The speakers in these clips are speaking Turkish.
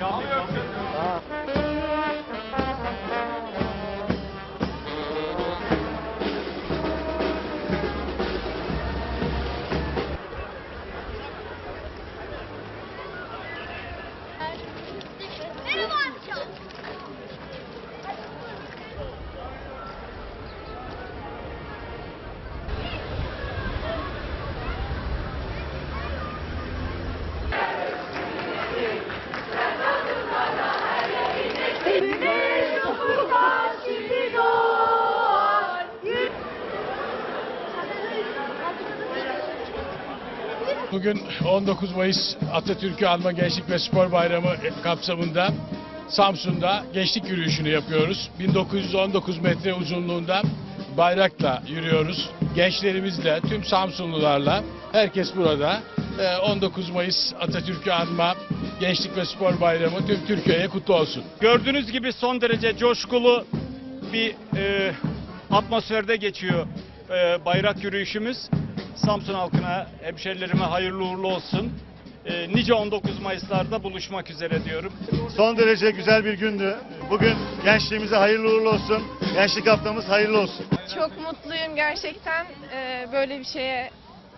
Merhaba Bugün 19 Mayıs Atatürk'ü Anma Gençlik ve Spor Bayramı kapsamında Samsun'da gençlik yürüyüşünü yapıyoruz. 1919 metre uzunluğunda bayrakla yürüyoruz. Gençlerimizle, tüm Samsunlularla herkes burada. Ee, 19 Mayıs Atatürk'ü Anma Gençlik ve Spor Bayramı tüm Türkiye'ye kutlu olsun. Gördüğünüz gibi son derece coşkulu bir e, atmosferde geçiyor e, bayrak yürüyüşümüz. Samsun halkına, hemşerilerime hayırlı uğurlu olsun. E, nice 19 Mayıs'larda buluşmak üzere diyorum. Son derece güzel bir gündü. Bugün gençliğimize hayırlı uğurlu olsun. Gençlik haftamız hayırlı olsun. Çok mutluyum gerçekten Ee, böyle bir şeye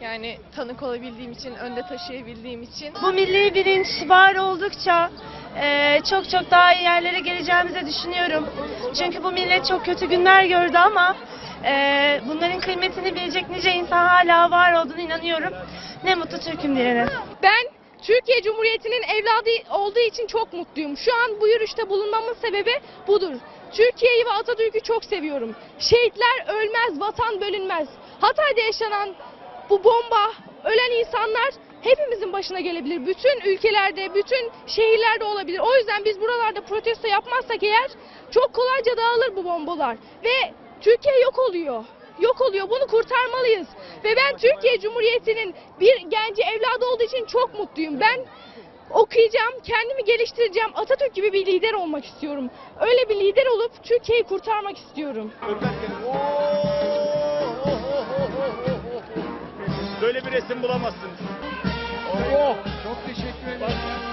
yani tanık olabildiğim için, önde taşıyabildiğim için. Bu milli bilinç var oldukça eee, çok çok daha iyi yerlere geleceğimizi düşünüyorum. Çünkü bu millet çok kötü günler gördü ama eee, bunların kıymetini bilecek nice insan hala var olduğunu inanıyorum. Ne mutlu Türk'üm diyene. Ben Türkiye Cumhuriyeti'nin evladı olduğu için çok mutluyum. Şu an bu yürüyüşte bulunmamın sebebi budur. Türkiye'yi ve Atatürk'ü çok seviyorum. Şehitler ölmez, vatan bölünmez. Hatay'da yaşanan bu bomba, ölen insanlar hepimizin başına gelebilir. Bütün ülkelerde, bütün şehirlerde olabilir. O yüzden biz buralarda protesto yapmazsak eğer çok kolayca dağılır bu bombalar. Ve Türkiye yok oluyor. Yok oluyor. Bunu kurtarmalıyız. Ve ben Türkiye Cumhuriyeti'nin bir genci evladı olduğu için çok mutluyum. Ben okuyacağım, kendimi geliştireceğim. Atatürk gibi bir lider olmak istiyorum. Öyle bir lider olup Türkiye'yi kurtarmak istiyorum. Böyle bir resim bulamazsınız. Oh, çok teşekkür ederim.